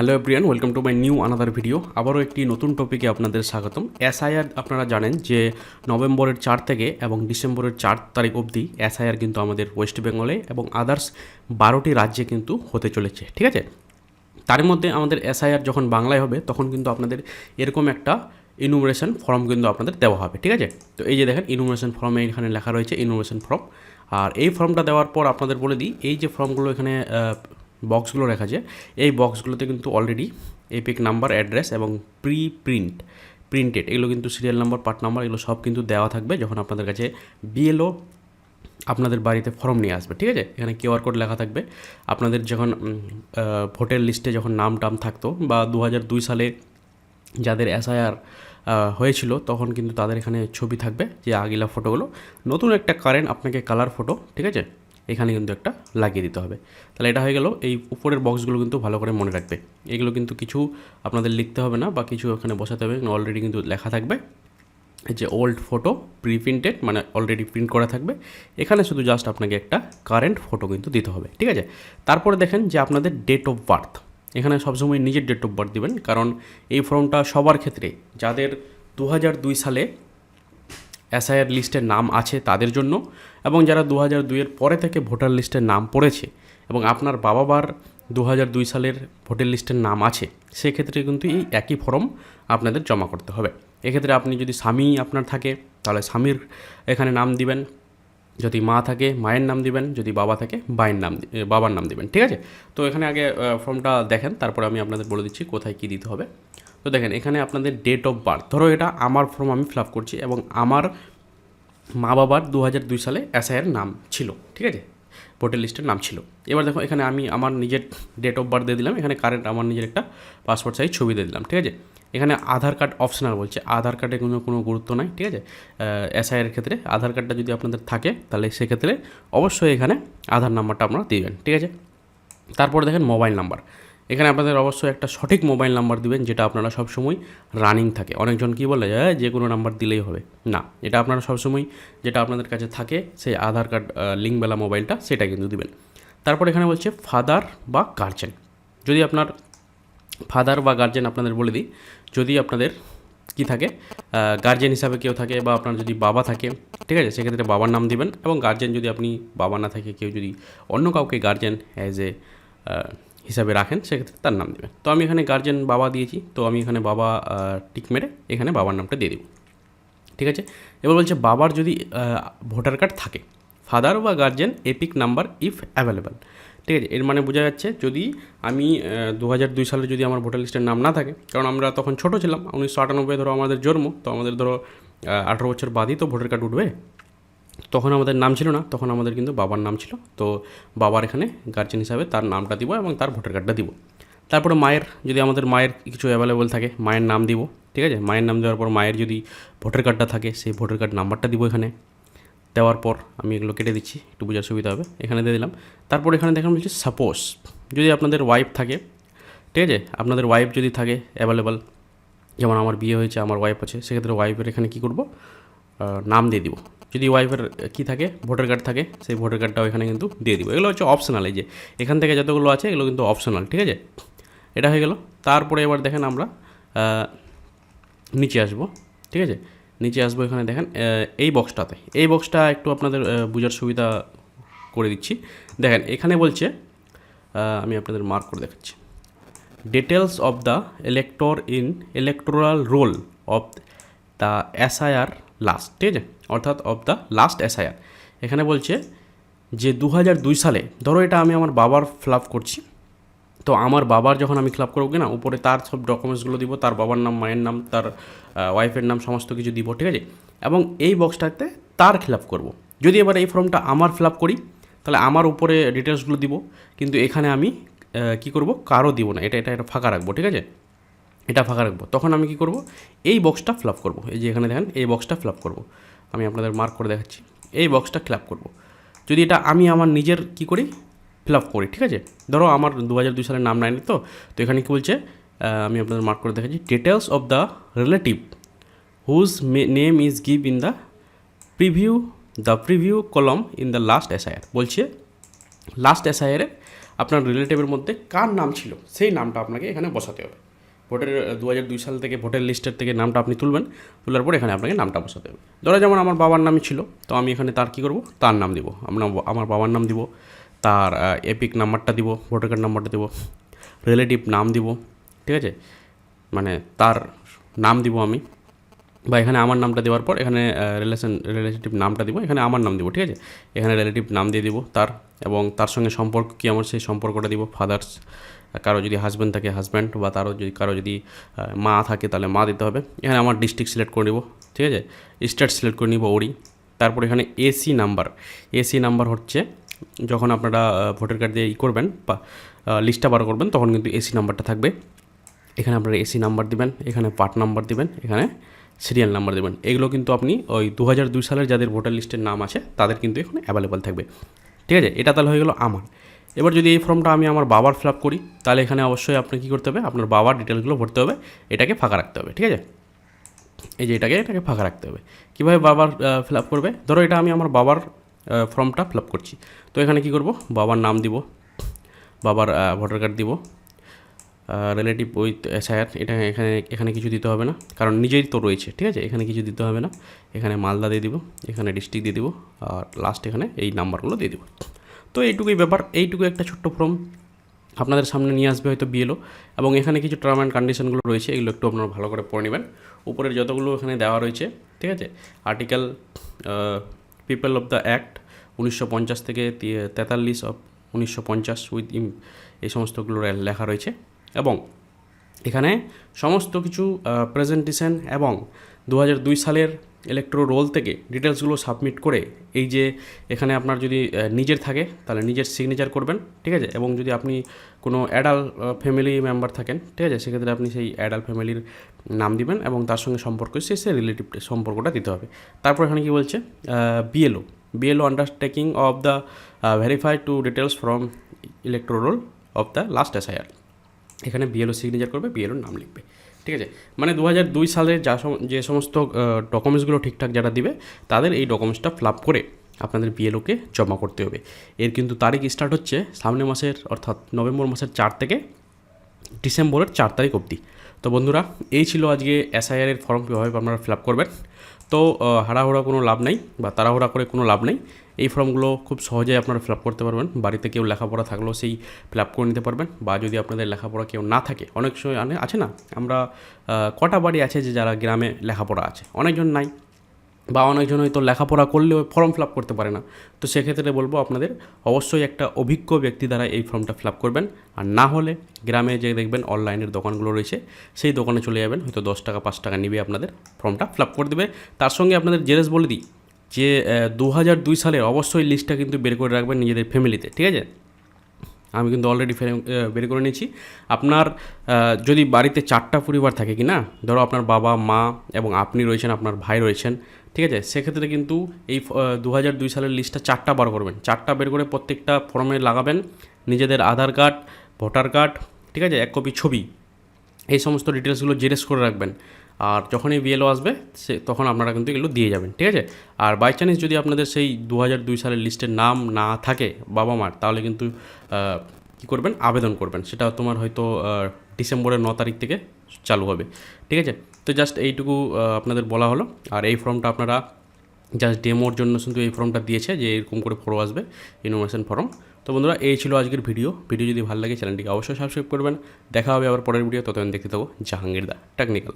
Hello everyone welcome to my new another video আবারও একটি নতুন টপিকে আপনাদের স্বাগতম। এসআইআর আপনারা জানেন যে নভেম্বরের চার থেকে এবং ডিসেম্বরের চার তারিখ অবধি এসআইআর কিন্তু আমাদের ওয়েস্ট বেঙ্গলে এবং আদার্স বারোটি রাজ্যে কিন্তু হতে চলেছে, ঠিক আছে? তার মধ্যে আমাদের এসআইআর যখন বাংলায় হবে, তখন কিন্তু আপনাদের এরকম একটা ইনুমারেশন ফর্ম কিন্তু আপনাদের দেওয়া হবে, ঠিক আছে? তো এই যে দেখেন ইনুমারেশন ফর্মে এখানে লেখা রয়েছে ইনুমারেশন ফর্ম আর এই ফর্মটা দেওয়ার পর আপনাদের বলে দিই, এই যে ফর্মগুলো এখানে বক্সগুলো রেখা আছে। এই বক্সগুলোতে কিন্তু অলরেডি এপিক নাম্বার অ্যাড্রেস এবং প্রি প্রিন্ট প্রিন্টেড এগুলো কিন্তু সিরিয়াল নাম্বার পার্ট নাম্বার এগুলো সব কিন্তু দেওয়া থাকবে যখন আপনাদের কাছে বিএলও আপনাদের বাড়িতে ফর্ম নিয়ে আসবে, ঠিক আছে? এখানে কিউআর কোড লেখা থাকবে। আপনাদের যখন ভোটের লিস্টে যখন নাম টাম থাকতো বা দু দুই সালে যাদের এসআইআর হয়েছিল, তখন কিন্তু তাদের এখানে ছবি থাকবে যে আগিলা ফটোগুলো নতুন একটা কারেন্ট আপনাকে কালার ফটো ঠিক আছে? এখানে কিন্তু একটা লাগিয়ে দিতে হবে। তাহলে এটা হয়ে গেল, এই উপরের বক্সগুলো কিন্তু ভালো করে মনে রাখবে। এগুলো কিন্তু কিছু আপনাদের লিখতে হবে না বা কিছু এখানে বসাতে হবে অলরেডি কিন্তু লেখা থাকবে। যে ওল্ড ফটো প্রি প্রিন্টেড মানে অলরেডি প্রিন্ট করা থাকবে। এখানে শুধু জাস্ট আপনাকে একটা কারেন্ট ফটো কিন্তু দিতে হবে, ঠিক আছে? তারপরে দেখেন যে আপনাদের ডেট অফ বার্থ এখানে সবসময় নিজের ডেট অফ বার্থ দেবেন, কারণ এই ফর্মটা সবার ক্ষেত্রে, যাদের দু সালে এসআইআর লিস্টের নাম আছে তাদের জন্য এবং যারা দু হাজার দুইয়ের পরে থেকে ভোটার লিস্টের নাম পড়েছে এবং আপনার বাবা বার দু হাজার দুই সালের ভোটার লিস্টের নাম আছে, সেক্ষেত্রে কিন্তু এই একই ফর্ম আপনাদের জমা করতে হবে। এক্ষেত্রে আপনি যদি স্বামী আপনার থাকে, তাহলে স্বামীর এখানে নাম দিবেন, যদি মা থাকে, মায়ের নাম দিবেন, যদি বাবা থাকে বায়ের নাম বাবার নাম দিবেন, ঠিক আছে? তো এখানে আগে ফর্মটা দেখেন, তারপরে আমি আপনাদের বলে দিচ্ছি কোথায় কী দিতে হবে। তো দেখেন, এখানে আপনাদের ডেট অফ বার্থ ধরো এটা আমার ফর্ম আমি ফিল আপ করছি এবং আমার মা বাবার দু দুই সালে এসআইয়ের নাম ছিল, ঠিক আছে? ভোটার লিস্টের নাম ছিল। এবার দেখো, এখানে আমি আমার নিজের ডেট অফ বার্থ দিয়ে দিলাম, এখানে কারেন্ট আমার নিজের একটা পাসপোর্ট সাইজ ছবি দিয়ে দিলাম, ঠিক আছে? এখানে আধার কার্ড অপশনাল বলছে, আধার কার্ডে কোনো কোনো গুরুত্ব নাই, ঠিক আছে? এসআইয়ের ক্ষেত্রে আধার কার্ডটা যদি আপনাদের থাকে, তাহলে সেক্ষেত্রে অবশ্যই এখানে আধার নাম্বারটা আপনারা দিবেন, ঠিক আছে? তারপরে দেখেন মোবাইল নাম্বার এখানে আপনাদের অবশ্যই একটা সঠিক মোবাইল নাম্বার দিবেন, যেটা আপনারা সবসময় রানিং থাকে। অনেকজন কী বলে যায় যে কোনো নাম্বার দিলেই হবে। না, এটা আপনারা সবসময় যেটা আপনাদের কাছে থাকে, সেই আধার কার্ড লিঙ্কবেলা মোবাইলটা, সেটা কিন্তু দিবেন। তারপর এখানে বলছে, ফাদার বা গার্জেন। যদি আপনার ফাদার বা গার্জেন আপনাদের বলে দিই, যদি আপনাদের কি থাকে গার্জেন হিসাবে কেউ থাকে বা আপনার যদি বাবা থাকে, ঠিক আছে, সেক্ষেত্রে বাবার নাম দিবেন এবং গার্জেন যদি আপনি বাবা না থাকে, কেউ যদি অন্য কাউকে গার্জেন অ্যাজ এ হিসাবে রাখেন, সেক্ষেত্রে তার নাম দেবেন। তো আমি এখানে গার্জেন বাবা দিয়েছি, তো আমি এখানে বাবা টিক মেরে এখানে বাবার নামটা দিয়ে দেবো। ঠিক আছে? এবার বলছে বাবার যদি ভোটার কার্ড থাকে ফাদার বা guardian EPIC number if available ঠিক আছে? এর মানে বোঝা যাচ্ছে যদি আমি দু হাজার দুই সালে যদি আমার ভোটার লিস্টের নাম না থাকে, কারণ আমরা তখন ছোটো ছিলাম, উনিশশো আটানব্বই ধরো আমাদের জন্ম, তো আমাদের ধরো আঠেরো বছর বাদই তো ভোটার কার্ড উঠবে। তখন আমাদের নাম ছিল না, তখন আমাদের কিন্তু বাবার নাম ছিল। তো বাবার এখানে গার্জেন হিসাবে তার নামটা দিব এবং তার ভোটার কার্ডটা দিব। তারপরে মায়ের, যদি আমাদের মায়ের কিছু অ্যাভেলেবল থাকে, মায়ের নাম দিব, ঠিক আছে? মায়ের নাম দেওয়ার পর মায়ের যদি ভোটার কার্ডটা থাকে, সেই ভোটার কার্ড নাম্বারটা দিব এখানে। দেওয়ার পর আমি এগুলো কেটে দিচ্ছি, একটু বোঝার সুবিধা হবে। এখানে দিয়ে দিলাম। তারপর এখানে দেখেন বলছি সাপোজ যদি আপনাদের ওয়াইফ থাকে, ঠিক আছে? আপনাদের ওয়াইফ যদি থাকে অ্যাভেলেবল যেমন আমার বিয়ে হয়েছে, আমার ওয়াইফ আছে, সেক্ষেত্রে ওয়াইফের এখানে কী করব? নাম দিয়ে দিব। যদি ওয়াইফের কী থাকে ভোটার কার্ড থাকে, সেই ভোটার কার্ডটাও এখানে কিন্তু দিয়ে দিব। এগুলো হচ্ছে অপশনাল এই যে এখান থেকে যতগুলো আছে, এগুলো কিন্তু অপশনাল ঠিক আছে? এটা হয়ে গেল। তারপরে এবার দেখেন আমরা নিচে আসব, ঠিক আছে? নিচে আসব এখানে দেখেন এই বক্সটাতে এই বক্সটা একটু আপনাদের বোঝার সুবিধা করে দিচ্ছি। দেখেন, এখানে বলছে আমি আপনাদের মার্ক করে দেখাচ্ছি। Details of the elector in electoral roll of the SIR last ঠিক আছে? অর্থাৎ অফ দ্য লাস্ট এসআইআর এখানে বলছে যে দু সালে, ধরো এটা আমি আমার বাবার ফ্লাপ করছি, তো আমার বাবার যখন আমি ক্লাব করব না উপরে তার সব ডকুমেন্টসগুলো দিব, তার বাবার নাম, মায়ের নাম, তার ওয়াইফের নাম, সমস্ত কিছু দিব, ঠিক আছে? এবং এই বক্সটাতে তার ফিল করব। যদি এবার এই ফর্মটা আমার ফিল করি, তাহলে আমার উপরে ডিটেলসগুলো দিব, কিন্তু এখানে আমি কি করব? কারও দিব না। এটা এটা এটা ফাঁকা রাখব, ঠিক আছে? এটা ফাঁকা রাখব। তখন আমি কি করব? এই বক্সটা ফিল আপ করব। এই যে এখানে দেখেন, এই বক্সটা ফিল আপ করব। আমি আপনাদের মার্ক করে দেখাচ্ছি। এই বক্সটা ফিল আপ করব। যদি এটা আমি আমার নিজের কি করি? ফিল আপ করি, ঠিক আছে? ধরো আমার দু হাজার দুই সালের নাম নাইনি তো তো এখানে কী বলছে? আমি আপনাদের মার্ক করে দেখাচ্ছি। Details of the relative whose name is give in the preview the preview column in the last SIR বলছে লাস্ট এসআইআরে আপনার রিলেটিভের মধ্যে কার নাম ছিল? সেই নামটা আপনাকে এখানে বসাতে হবে। ভোটের দু হাজার দুই সাল থেকে ভোটের লিস্টের থেকে নামটা আপনি তুলবেন। তোলার পর এখানে আপনাকে নামটা বসাতে হবে। ধরো যেমন আমার বাবার নামই ছিল, তো আমি এখানে তার কী করব? তার নাম দিব। আমরা, আমার বাবার নাম দিব, তার এপিক নাম্বারটা দিব, ভোটার কার্ড নাম্বারটা দিব, রিলেটিভ নাম দিব, ঠিক আছে? মানে তার নাম দিব আমি। বা এখানে আমার নামটা দেওয়ার পর এখানে রিলেশন রিলেটিভ নামটা দিব, এখানে আমার নাম দিব, ঠিক আছে? এখানে রিলেটিভ নাম দিয়ে দিব তার, এবং তার সঙ্গে সম্পর্ক কী? আমার সেই সম্পর্কটা দিব ফাদার্স কারও যদি হাজব্যান্ড থাকে হাজব্যান্ড বা তারও যদি, কারও যদি মা থাকে, তাহলে মা দিতে হবে। এখানে আমার ডিস্ট্রিক্ট সিলেক্ট করে নিব, ঠিক আছে? স্টেট সিলেক্ট করে নিব ওড়ি তারপর এখানে এসি নাম্বার এসি নাম্বার হচ্ছে, যখন আপনারা ভোটার কার্ড দিয়ে ই করবেন বা লিস্টটা বার করবেন, তখন কিন্তু এসি নাম্বারটা থাকবে। এখানে আপনারা এসি নাম্বার দিবেন, এখানে পার্ট নাম্বার দিবেন, এখানে সিরিয়াল নাম্বার দেবেন। এগুলো কিন্তু আপনি ওই দু সালের যাদের ভোটার লিস্টের নাম আছে, তাদের কিন্তু এখানে অ্যাভেলেবল থাকবে। ঠিক আছে? এটা তাহলে হয়ে গেলো আমার। এবার যদি এই ফর্মটা আমি আমার বাবার ফিল আপ করি, তাহলে এখানে অবশ্যই আপনাকে কী করতে হবে? আপনার বাবার ডিটেলসগুলো ভরতে হবে, এটাকে ফাঁকা রাখতে হবে, ঠিক আছে? এই যে এটাকে এটাকে ফাঁকা রাখতে হবে। কীভাবে বাবার ফিল আপ করবে? ধরো এটা আমি আমার বাবার ফর্মটা ফিল আপ করছি। তো এখানে কী করব? বাবার নাম দিব, বাবার ভোটার কার্ড দিব রিলেটিভ উইথ এসআইআর এটা এখানে এখানে কিছু দিতে হবে না, কারণ নিজেই তো রয়েছে, ঠিক আছে? এখানে কিছু দিতে হবে না। এখানে মালদা দিয়ে দিব, এখানে ডিস্ট্রিক্ট দিয়ে দিব, আর লাস্ট এখানে এই নাম্বারগুলো দিয়ে দিব। তো এইটুকুই ব্যাপার, এইটুকু একটা ছোট্ট ফর্ম আপনাদের সামনে নিয়ে আসবে হয়তো বিএলও এবং এখানে কিছু টার্ম অ্যান্ড কন্ডিশনগুলো রয়েছে, এগুলো একটু আপনারা ভালো করে পড়ে নেবেন। উপরের যতগুলো এখানে দেওয়া রয়েছে, ঠিক আছে? Article people of the act উনিশশো পঞ্চাশ থেকে তেতাল্লিশ অফ উনিশশো পঞ্চাশ উইথ এই সমস্তগুলো লেখা রয়েছে। এবং এখানে সমস্ত কিছু প্রেজেন্টেশন এবং দু সালের ইলেকট্রো রোল থেকে ডিটেলসগুলো সাবমিট করে এই যে এখানে আপনার যদি নিজের থাকে, তাহলে নিজের সিগনেচার করবেন, ঠিক আছে? এবং যদি আপনি কোনো অ্যাডাল ফ্যামিলি মেম্বার থাকেন, ঠিক আছে? সেক্ষেত্রে আপনি সেই অ্যাডাল ফ্যামিলির নাম দিবেন এবং তার সঙ্গে সম্পর্ক, সে সে রিলেটিভ সম্পর্কটা দিতে হবে। তারপর এখানে কি বলছে? BLO BLO undertaking of the verify to details from electoral roll of the last SIR এখানে বিএলও সিগনেচার করবে বিএলওর নাম লিখবে। ঠিক আছে? মানে দু হাজার দুই সালের যা যে সমস্ত ডকুমেন্টসগুলো ঠিকঠাক যারা দিবে, তাদের এই ডকুমেন্টসটা ফিল করে আপনাদের বিএলওকে জমা করতে হবে। এর কিন্তু তারিখ স্টার্ট হচ্ছে সামনের মাসের, অর্থাৎ নভেম্বর মাসের চার থেকে ডিসেম্বরের চার তারিখ অবধি। তো বন্ধুরা, এই ছিল আজকে এসআইআর এর ফর্ম কীভাবে আপনারা ফিল আপ করবেন। তো হাড়াহুড়া কোনো লাভ নাই বা তাড়াহুড়া করে কোনো লাভ নেই। এই ফর্মগুলো খুব সহজেই আপনারা ফিল করতে পারবেন। বাড়িতে কেউ লেখাপড়া থাকলেও সেই ফিল করে নিতে পারবেন বা যদি আপনাদের লেখাপড়া কেউ না থাকে, অনেক সময় আছে না? আমরা কটা বাড়ি আছে যে যারা গ্রামে লেখাপড়া আছে? অনেকজন নাই। বা অনেকজন হয়তো লেখাপড়া করলেও ফর্ম ফিল আপ করতে পারে না। তো সেক্ষেত্রে বলব আপনাদের অবশ্যই একটা অভিজ্ঞ ব্যক্তি দ্বারা এই ফর্মটা ফিল আপ করবেন। আর না হলে গ্রামে যে দেখবেন অনলাইনের দোকানগুলো রয়েছে, সেই দোকানে চলে যাবেন, হয়তো দশ টাকা, পাঁচ টাকা নিবে আপনাদের ফর্মটা ফিল আপ করে দেবে। তার সঙ্গে আপনাদের জেরেস বলে দিই, যে দু হাজার দুই সালের অবশ্যই লিস্টটা কিন্তু বের করে রাখবেন নিজেদের ফ্যামিলিতে ঠিক আছে? আমি কিন্তু অলরেডি বের করে নিয়েছি। আপনার যদি বাড়িতে চারটা পরিবার থাকে কি না ধরো আপনার বাবা, মা এবং আপনি রয়েছেন, আপনার ভাই রয়েছেন ঠিক আছে? সেক্ষেত্রে কিন্তু এই দু দুই সালের লিস্টটা চারটা বার করবেন। চারটা বের করে প্রত্যেকটা ফর্মে লাগাবেন। নিজেদের আধার কার্ড, ভোটার কার্ড, ঠিক আছে? এক কপি ছবি। এই সমস্ত ডিটেলসগুলো জেরেস করে রাখবেন। আর যখনই বিএলও আসবে, সে, তখন আপনারা কিন্তু এগুলো দিয়ে যাবেন, ঠিক আছে? আর বাই চান্স যদি আপনাদের সেই দু দুই সালের লিস্টের নাম না থাকে বাবা মার, তাহলে কিন্তু কী করবেন? আবেদন করবেন। সেটা তোমার হয়তো ডিসেম্বরের ন তারিখ থেকে চালু হবে। ঠিক আছে? তো জাস্ট এইটুকু আপনাদের বলা হলো। আর এই ফর্মটা আপনারা জাস্ট ডেমোর জন্য শুধু এই ফর্মটা দিয়েছে যে এরকম করে ফর্ম আসবে ইনোভেশন ফর্ম তো বন্ধুরা, এই ছিল আজকের ভিডিও ভিডিও যদি ভালো লাগে চ্যানেলটিকে অবশ্যই সাবস্ক্রাইব করবেন। দেখা হবে আবার পরের ভিডিও ততদিন দেখতে থাকো জাহাঙ্গীর দা টেকনিক্যাল